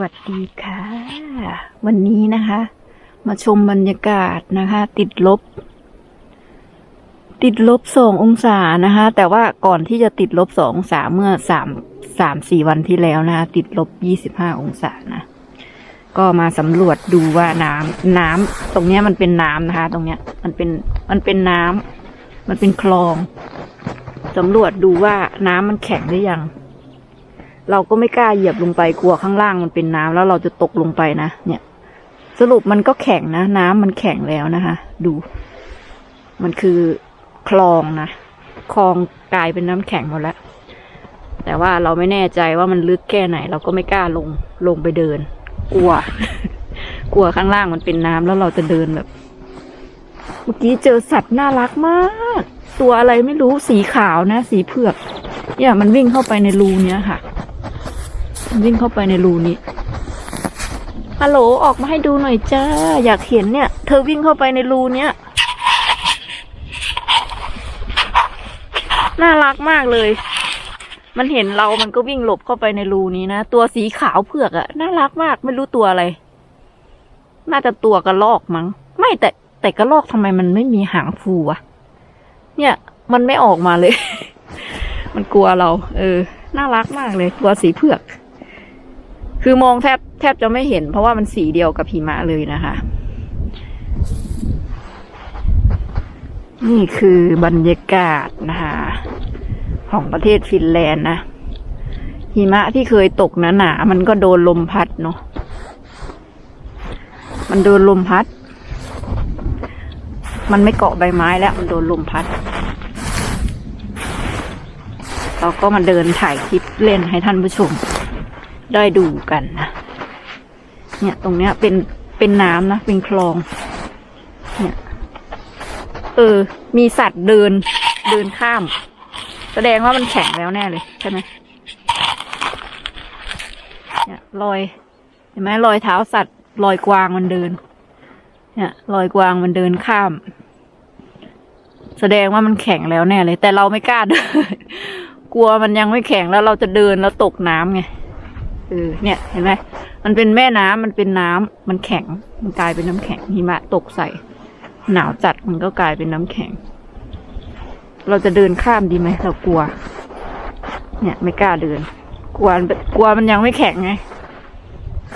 วัสดีค่ะ วันนี้นะคะ มาชมบรรยากาศนะคะ ติดลบ ติดลบสององศานะคะ แต่ว่าก่อนที่จะติดลบสององศาเมื่อสามสามสี่วันที่แล้วนะคะติดลบยี่สิบห้าองศานะ ก็มาสำรวจดูว่าน้ำน้ำตรงเนี้ยมันเป็นน้ำนะคะ ตรงเนี้ย มันเป็นมันเป็นน้ำมันเป็นคลองสำรวจดูว่าน้ำมันแข็งหรือยัง เราก็ไม่กล้าเหยียบลงไปกลัวข้างล่างมันเป็นน้ำแล้วเราจะตกลงไปนะเนี่ย สรุปมันก็แข็งนะ น้ำมันแข็งแล้วนะคะ ดู มันคือคลองนะคลองกลายเป็นน้ำแข็งหมดแล้วแต่ว่าเราไม่แน่ใจว่ามันลึกแค่ไหน เราก็ไม่กล้าลงลงไปเดิน กลัว กลัวข้างล่างมันเป็นน้ำแล้วเราจะเดินแบบ เมื่อกี้เจอสัตว์น่ารักมาก ตัวอะไรไม่รู้สีขาวนะ สีเผือก เนี่ยมันวิ่งเข้าไปในรูเนี้ยค่ะ วิ่งเข้าไปในรูนี้ฮัลโหลออกมาให้ดูหน่อยจ้า อยากเห็นเนี่ย เธอวิ่งเข้าไปในรูเนี้ยน่ารักมากเลย มันเห็นเรามันก็วิ่งหลบเข้าไปในรูนี้นะ ตัวสีขาวเผือกอะน่ารักมากไม่รู้ตัวอะไร น่าจะตัวกระลอกมั้ง ไม่แต่แต่กระลอกทำไมมันไม่มีหางฟูอะเนี่ย มันไม่ออกมาเลย มันกลัวเรา เออ น่ารักมากเลย ตัวสีเผือก คือมองแทบแทบจะไม่เห็น เพราะว่ามันสีเดียวกับหิมะเลยนะคะ นี่คือบรรยากาศนะคะ ของประเทศฟินแลนด์นะหิมะที่เคยตกหนาๆมันก็โดนลมพัดเนาะมันโดนลมพัด มันไม่เกาะใบไม้แล้ว มันโดนลมพัด เราก็มาเดินถ่ายคลิปเล่นให้ท่านผู้ชม ได้ดูกันนะเนี่ยตรงเนี้ยเป็นเป็นน้ำนะเป็นคลองเนี่ยเออ มีสัตว์เดินเดินข้าม แสดงว่ามันแข็งแล้วแน่เลยใช่ไหมเนี่ยรอยเห็นไหมรอยเท้าสัตว์รอยกวางมันเดิน เนี่ยรอยกวางมันเดินข้าม แสดงว่ามันแข็งแล้วแน่เลย แต่เราไม่กล้าเดินกลัวมันยังไม่แข็งแล้วเราจะเดินแล้วตกน้ำไง เออเนี่ยเห็นไหมมันเป็นแม่น้ำมันเป็นน้ำมันแข็ง มันกลายเป็นน้ำแข็งหิมะตกใส่ หนาวจัดมันก็กลายเป็นน้ำแข็ง เราจะเดินข้ามดีไหมเรากลัว เนี่ยไม่กล้าเดิน กลัวกลัวมันยังไม่แข็งไง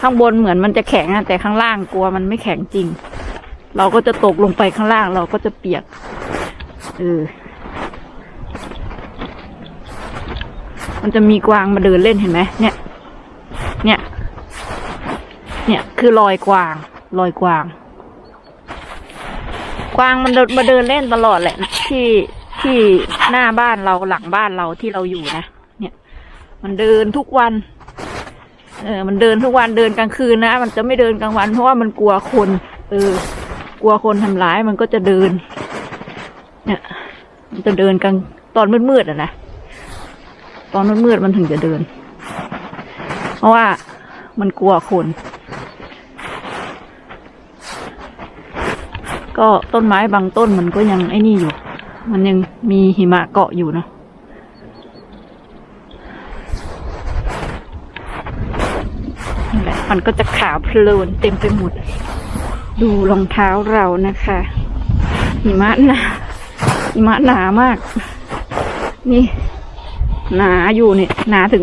ข้างบนเหมือนมันจะแข็งอะแต่ข้างล่างกลัวมันไม่แข็งจริง เราก็จะตกลงไปข้างล่างเราก็จะเปียกเออมันจะมีกวางมาเดินเล่นเห็นไหมเนี่ย เนี่ย เนี่ยคือรอยกวาง รอยกวาง กวางมันเดินมาเดินเล่นตลอดแหละ ที่ที่หน้าบ้านเราหลังบ้านเราที่เราอยู่นะเนี่ย มันเดินทุกวัน เออ มันเดินทุกวันเดินกลางคืนนะมันจะไม่เดินกลางวันเพราะว่ามันกลัวคน เออ กลัวคนทำร้ายมันก็จะเดิน เนี่ย มันจะเดินกลางตอนมืดๆอะนะตอนมืดๆมันถึงจะเดิน เพราะว่ามันกลัวคน ก็ต้นไม้บางต้นมันก็ยังไอ้นี่อยู่ มันยังมีหิมะเกาะอยู่นะนี่แหละมันก็จะขาวโพลนเต็มไปหมด ดูรองเท้าเรานะคะ หิมะหนาหิมะหนามาก นี่ หนาอยู่เนี่ยหนาถึง